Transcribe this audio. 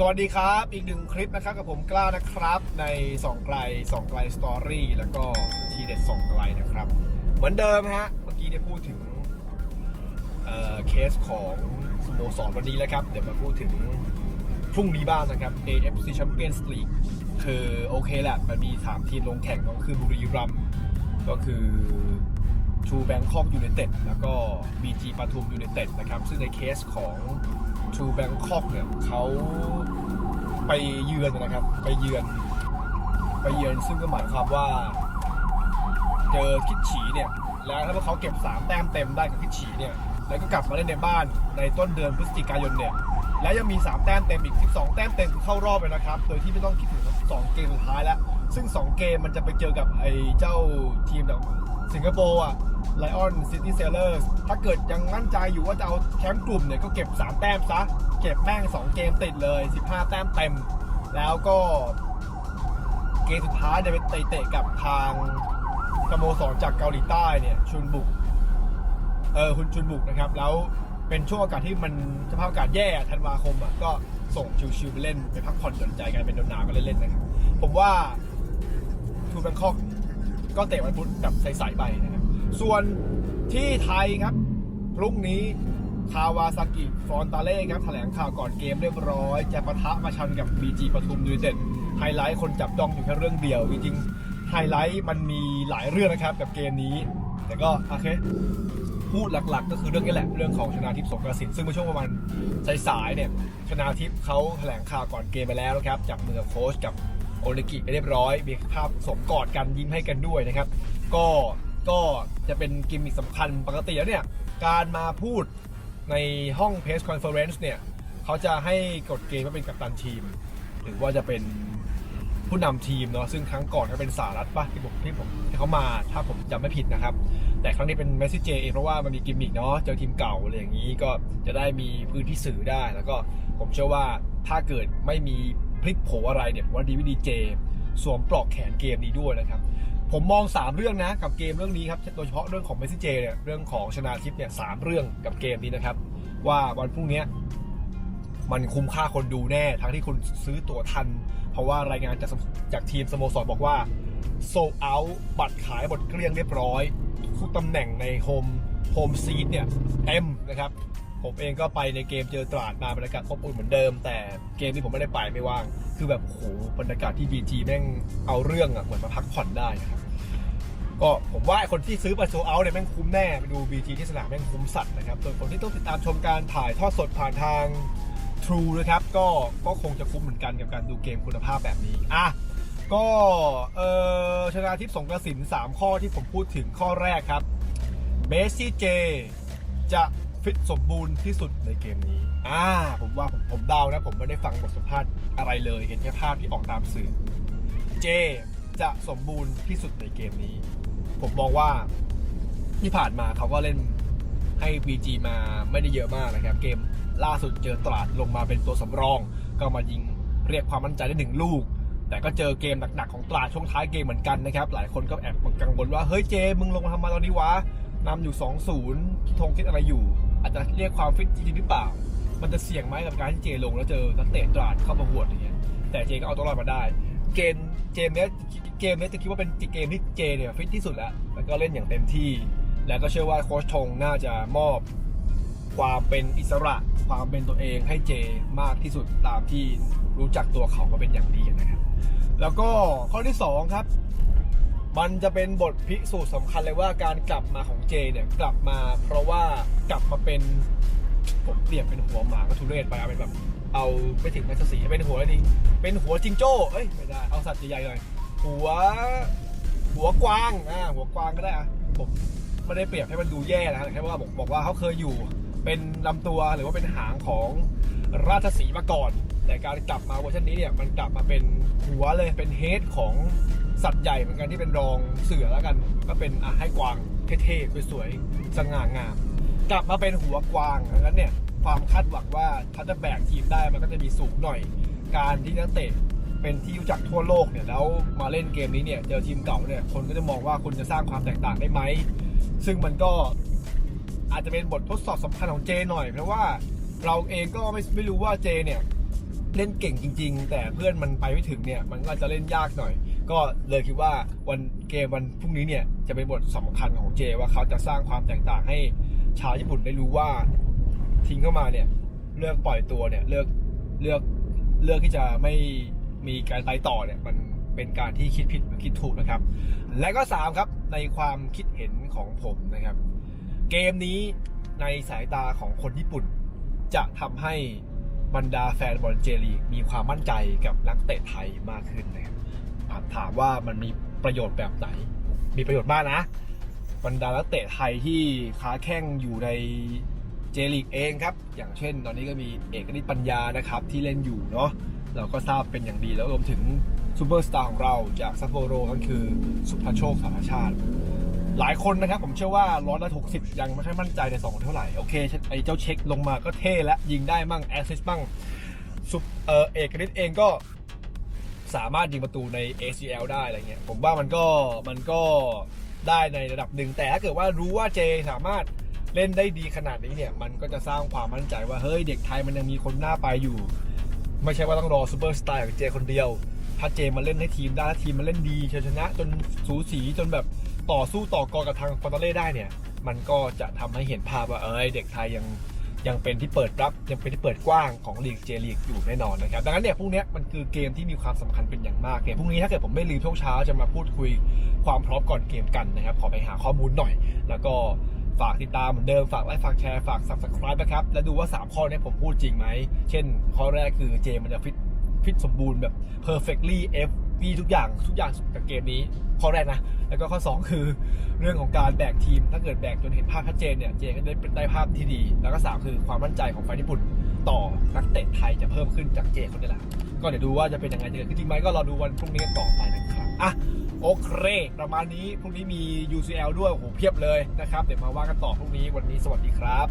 สวัสดีครับ อีกหนึ่งคลิปนะครับกับผมกล้านะครับในสองไกลสองไกลสตอรี่แล้วก็ทีเด็ดสองไกลนะครับ เหมือนเดิมฮะเมื่อกี้ได้พูดถึงเเคสของสโมสรวันนี้แล้วครับ เดี๋ยวมาพูดถึงพรุ่งนี้บ้างนะครับ AFC Champions League คือโอเคแหละมันมี 3 ทีมลงแข่งก็คือบุรีรัมย์ก็คือทูแบงคอกยู n นเต็ดแล้วก็ BG ปทุมยู n นเต็ดนะครับ ซึ่งในเคสของ ทูแบงคอกเนี่ยเขาไปเยือนนะครับ ไปเยือน ไปเยือนซึ่งก็หมายความว่า เจอคิดฉีเนี่ย แล้วถ้าพวกเขาเก็บ3แต้มเต็มได้กับคิดฉีเนี่ย แล้วก็กลับมาเล่นในบ้านในต้นเดือนพฤศจิกายนเนี่ย แล้วยังมี 3 แต้มเต็มอีก 12 แต้มเต็มเข้ารอบเลยนะครับ โดยที่ไม่ต้องคิดถึง2เกมสุดท้ายแล้ว ซึ่ง 2 เกมมันจะไปเจอกับไอ้เจ้าทีมแบบ สิงคโปร์อะไลออนซิตี้เซลเลอร์ถ้าเกิดยังมั่นใจอยู่ว่าจะเอาแชมป์กลุ่มเนี่ย ก็เก็บ 3 แต้มซะ เก็บแม่ง 2 เกมติดเลย 15 แต้มเต็ม แล้วก็เกมสุดท้ายเนี่ยไปเตะกับทางสโมสรจากเกาหลีใต้เนี่ยชุนบุก เออคุณชุนบุกนะครับ แล้วเป็นช่วงอากาศที่มันสภาพอากาศแย่ธันวาคมอะก็ส่งชิวๆไปเล่น ไปพักผ่อนหย่อนใจกันเป็นดนหนาวก็เล่นๆนะครับ ผมว่าทูแบงคอก ก็เตะวันพุธแบบใสๆไปนะครับ ส่วนที่ไทยครับ พรุ่งนี้คาวาซากิฟอนตาเล่ครับแถลงข่าวก่อนเกมเรียบร้อย จะปะทะมาชันกับ BG ปทุมยูเต็ดไฮไลท์คนจับจ้องอยู่แค่เรื่องเดียว จริงๆไฮไลท์มันมีหลายเรื่องนะครับกับเกมนี้ แต่ก็โอเคพูดหลักๆ ก็คือเรื่องนี้แหละเรื่องของชนาทิพย์สงกระสินซึ่งเมื่อช่วงประมาณสายๆเนี่ยชนาทิพย์เขาแถลงข่าวก่อนเกมไปแล้วนะครับจับมือกับโค้ชกับ โอเลกิไปเรียบร้อยมีภาพสมกอดกันยิ้มให้กันด้วยนะครับ ก็ก็จะเป็นกิมมิคสำคัญปกติแล้วเนี่ย การมาพูดในห้องเพสคอนเฟอเรนซ์เนี่ยเขาจะให้กฎเกณฑ์ว่าเป็นกัปตันทีม หรือว่าจะเป็นผู้นำทีมเนาะซึ่งครั้งก่อนก็เป็นสารัฐปะที่ผมที่ผมที่เขามาถ้าผมจำไม่ผิดนะครับ แต่ครั้งนี้เป็นเมสซี่เจเองเพราะว่ามันมีกิมมิกเนาะเจอทีมเก่าอะไรอย่างนี้ก็จะได้มีพื้นที่สื่อได้ แล้วก็ผมเชื่อว่าถ้าเกิดไม่มี ลิกโผอะไรเนี่ยว่าดีวิดีเจสวมปลอกแขนเกมนี้ด้วยนะครับ ผมมอง 3 เรื่องนะกับเกมเรื่องนี้ครับโดยเฉพาะเรื่องของเมสซี่เจเนี่ยเรื่องของชนาทิพย์เนี่ยสามเรื่องกับเกมนี้นะครับ ว่าวันพรุ่งนี้มันคุ้มค่าคนดูแน่ ทั้งที่คุณซื้อตั๋วทัน เพราะว่ารายงานจากจากทีมสโมสรบอกว่าโซเอาบัตรขายหมดเกลี้ยงเรียบร้อย ทุกตำแหน่งในโฮมโฮมซีทเนี่ยเต็มนะครับ ผมเองก็ไปในเกมเจอตราดมาบรรยากาศอบอุ่นเหมือนเดิม แต่เกมที่ผมไม่ได้ไปไม่ว่าง คือแบบโหบรรยากาศที่บีจีแม่งเอาเรื่องอะเหมือนมาพักผ่อนได้ครับก็ผมว่าคนที่ซื้อบัตรโซเอาเนี่ยแม่งคุ้มแน่ไปดูบีจีที่สนามแม่งคุ้มสัตว์นะครับส่วนคนที่ต้องติดตามชมการถ่ายทอดสดผ่านทาง True นะครับก็ก็คงจะคุ้มเหมือนกันกับการดูเกมคุณภาพแบบนี้อะก็เออชนะทิพย์สงกระสิน3ข้อที่ผมพูดถึงข้อแรกครับเมสซี่เจจะ ฟิตสมบูรณ์ที่สุดในเกมนี้ อ่า ผมว่าผมผมเดานะ ผมไม่ได้ฟังบทสัมภาษณ์อะไรเลย เห็นแค่ภาพที่ออกตามสื่อ เจจะสมบูรณ์ที่สุดในเกมนี้ ผมมองว่าที่ผ่านมาเขาก็เล่นให้ BG มาไม่ได้เยอะมากนะครับ เกมล่าสุดเจอตราดลงมาเป็นตัวสำรอง ก็มายิงเรียกความมั่นใจได้หนึ่งลูก แต่ก็เจอเกมหนักๆของตราดช่วงท้ายเกมเหมือนกันนะครับ หลายคนก็แอบกังวลว่า เฮ้ยเจ มึงลงมาทำมาตอนนี้วะนำอยู่ 2-0คิดทงคิดอะไรอยู่ อาจจะเรียกความฟิตจริงหรือเปล่า มันจะเสี่ยงไหมกับการที่เจลงแล้วเจอนักเตะตราดเข้ามาหวดอย่างเงี้ย แต่เจก็เอาตัวรอดมาได้ เกมเกมเนี้ยเกมเนี้ยจะคิดว่าเป็นเกมที่เจเนี่ยฟิตที่สุดแล้ว แล้วก็เล่นอย่างเต็มที่ แล้วก็เชื่อว่าโค้ชทงน่าจะมอบความเป็นอิสระ ความเป็นตัวเองให้เจมากที่สุดตามที่รู้จักตัวเขามาเป็นอย่างดีนะครับ แล้วก็ข้อที่ 2 ครับ มันจะเป็นบทพิสูจน์สำคัญเลยว่าการกลับมาของเจเนี่ยกลับมาเพราะว่ากลับมาเป็นผมเปรียบเป็นหัวหมาก็ทุเรศไปเอาเป็นแบบเอาไม่ถึงแมสสีเป็นหัวอะไรดีเป็นหัวจิงโจ้เอ้ยไม่ได้เอาสัตว์ใหญ่ๆหน่อยหัว หัวกวางอ่าหัวกวางก็ได้อะผมไม่ได้เปรียบให้มันดูแย่นะแค่ว่าบอกบอกว่าเขาเคยอยู่เป็นลำตัวหรือว่าเป็นหางของราชสีมาก่อน แต่การกลับมาเวอร์ชันนี้เนี่ยมันกลับมาเป็นหัวเลยเป็นเฮดของ สัตว์ใหญ่เหมือนกันที่เป็นรองเสือแล้วกัน ก็เป็นอะให้กวางเท่ๆสวยๆสง่างาม กลับมาเป็นหัวกวางดังนั้นเนี่ยความคาดหวังว่าถ้าจะแบกทีมได้มันก็จะมีสูงหน่อย การที่นักเตะเป็นที่รู้จักทั่วโลกเนี่ยแล้วมาเล่นเกมนี้เนี่ยเจอทีมเก่าเนี่ยคนก็จะมองว่าคุณจะสร้างความแตกต่างได้ไหมซึ่งมันก็อาจจะเป็นบททดสอบสำคัญของเจหน่อยเพราะว่าเราเองก็ไม่ไม่รู้ว่าเจเนี่ยเล่นเก่งจริง ๆ แต่เพื่อนมันไปไม่ถึงเนี่ยมันก็จะเล่นยากหน่อย ก็เลยคิดว่าวันเกมวันพรุ่งนี้เนี่ยจะเป็นบทสำคัญของเจ ว่าเขาจะสร้างความแตกต่างให้ชาวญี่ปุ่นได้รู้ว่าทิ้งเข้ามาเนี่ยเลือกปล่อยตัวเนี่ยเลือกเลือกเลือกที่จะไม่มีการไปต่อเนี่ยมันเป็นการที่คิดผิดหรือคิดถูกนะครับ และก็สามครับในความคิดเห็นของผมนะครับ เกมนี้ในสายตาของคนญี่ปุ่น จะทำให้บรรดาแฟนบอลเจลีมีความมั่นใจกับนักเตะไทยมากขึ้นนะครับ ถามว่ามันมีประโยชน์แบบไหน มีประโยชน์มากนะ บรรดานักเตะไทยที่ค้าแข่งอยู่ในเจลีกเองครับ อย่างเช่น ตอนนี้ก็มีเอกนิตปัญญานะครับที่เล่นอยู่เนาะ เราก็ทราบเป็นอย่างดีแล้วรวมถึงซูเปอร์สตาร์ของเราจากซัปโปโรก็คือสุภโชคสารชาติ หลายคนนะครับผมเชื่อว่าร้อยละหกสิบยังไม่ค่อยมั่นใจในสองเท่าไหร่ โอเค ไอ้เจ้าเช็คลงมาก็เท่และยิงได้มั่งแอสซิสต์มั่งเออเอกนิตเองก็ สามารถยิงประตูใน ACL ได้อะไรเงี้ยผมว่ามันก็มันก็ได้ในระดับหนึ่งแต่ถ้าเกิดว่ารู้ว่าเจสามารถเล่นได้ดีขนาดนี้เนี่ย มันก็จะสร้างความมั่นใจว่าเฮ้ยเด็กไทยมันยังมีคนหน้าไปอยู่ ไม่ใช่ว่าต้องรอซูเปอร์สตาร์อย่างเจคนเดียว ถ้าเจมาเล่นให้ทีมได้ถ้าทีมมันเล่นดีเชยชนะ จนสูสีจนแบบต่อสู้ต่อกรกับทางฟอนตเล่ได้เนี่ย มันก็จะทำให้เห็นภาพว่าเอ้ยเด็กไทยยัง ยังเป็นที่เปิดรับยังเป็นที่เปิดกว้างของลีกเจลีกอยู่แน่นอนนะครับดังนั้นเนี่ยพรุ่งนี้มันคือเกมที่มีความสำคัญเป็นอย่างมากเนี่ยพรุ่งนี้ถ้าเกิดผมไม่ลืมช่วงเช้าจะมาพูดคุยความพร้อมก่อนเกมกันนะครับขอไปหาข้อมูลหน่อย แล้วก็ฝากติดตามเหมือนเดิมฝากไลค์ฝากแชร์ฝาก subscribe นะครับ แล้วดูว่า 3 ข้อเนี้ผมพูดจริงไหม เช่น ข้อแรกคือเจมันจะฟิตฟิตสมบูรณ์แบบ perfectly F มีทุกอย่างทุกอย่างกับเกมนี้ข้อแรกนะ แล้วก็ข้อ 2 คือเรื่องของการแบกทีม ถ้าเกิดแบกจนเห็นภาพชัดเจนเนี่ยเจก็ได้ได้ภาพที่ดี แล้วก็ 3 คือความมั่นใจของฝ่ายญี่ปุ่นต่อนักเตะไทยจะเพิ่มขึ้นจากเจคนนี้แหละก็เดี๋ยวดูว่าจะเป็นยังไงจะเกิดขึ้นจริงไหมก็รอดูวันพรุ่งนี้กันต่อไปนะครับอะโอเค ประมาณนี้พรุ่งนี้มี UCL ด้วยโอ้โหเพียบเลยนะครับ เดี๋ยวมาว่ากันต่อพรุ่งนี้วันนี้สวัสดีครับ